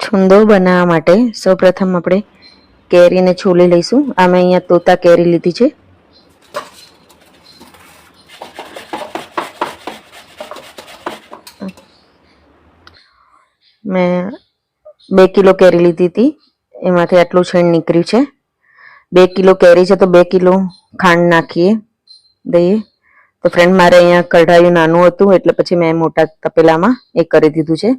છુંદો બનાવવા માટે સૌપ્રથમ આપણે કેરીને છોલી લઈશું. આમે અહીંયા તોતા કેરી લીધી છે. મેં બે કિલો કેરી લીધી હતી. એમાંથી આટલું છેણ નીકળ્યું છે. બે કિલો કેરી છે તો બે કિલો ખાંડ નાખીએ, દઈએ. તો ફ્રેન્ડ મારે અહીંયા કઢાયું નાનું હતું એટલે પછી મેં મોટા તપેલામાં એ કરી દીધું છે.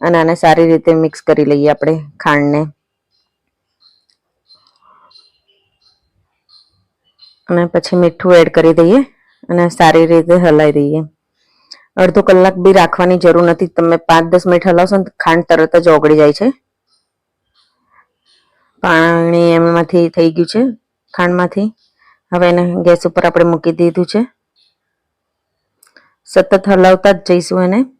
અને આને સારી રીતે મિક્સ કરી લઈએ આપણે ખાંડને. અને પછી મીઠું એડ કરી દઈએ અને સારી રીતે હલાવી દઈએ. અડધો કલાક બી રાખવાની જરૂર નથી. તમે પાંચ દસ મિનિટ હલાવશો ને ખાંડ તરત જ ઓગળી જાય છે. પાણી એમાંથી થઈ ગયું છે, ખાંડમાંથી. હવે એને ગેસ ઉપર આપણે મૂકી દીધું છે. સતત હલાવતા જ જઈશું એને.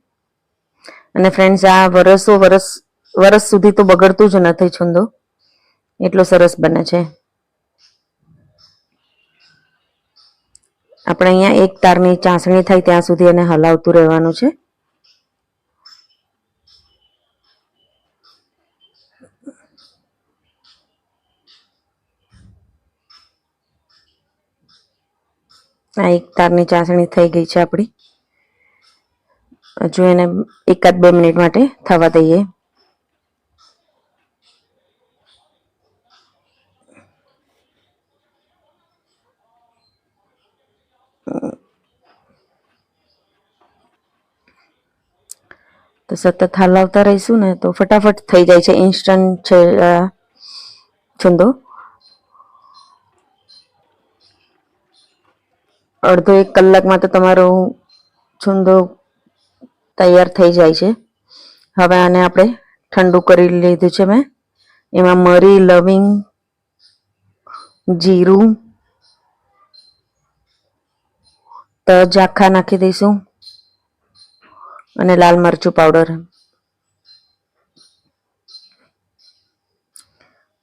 અને ફ્રેન્ડ્સ આ વરસો વરસ વરસ સુધી તો બગડતું જ નથી છુંદો. એટલો સરસ બને છે. આપણે અહીંયા એક તારની ચાસણી થાય ત્યાં સુધી એને હલાવતું રહેવાનું છે. આ એક તારની ચાસણી થઈ ગઈ છે આપણી. હજુ એને એકાદ બે મિનિટ માટે થવા દઈએ. તો સતત હલાવતા રહીશું ને તો ફટાફટ થઈ જાય છે ઇન્સ્ટન્ટ છે છંદો. અડધો એક કલાકમાં તો તમારો છુંદો તૈયાર થઈ જાય છે. હવે આને આપણે ઠંડુ કરી લીધું છે મેં. એમાં મરી, લવિંગ, જીરું, તજ આખા નાખી દઈશું. અને લાલ મરચું પાવડર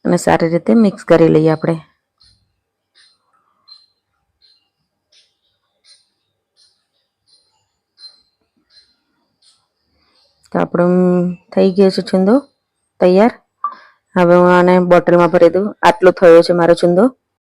અને સારી રીતે મિક્સ કરી લઈએ આપણે. તો આપણું થઈ ગયો છે છુંદો. તૈયાર? હવે હું આને બોટલમાં ભરી દઉં. આટલો થયો છે મારો છુંદો.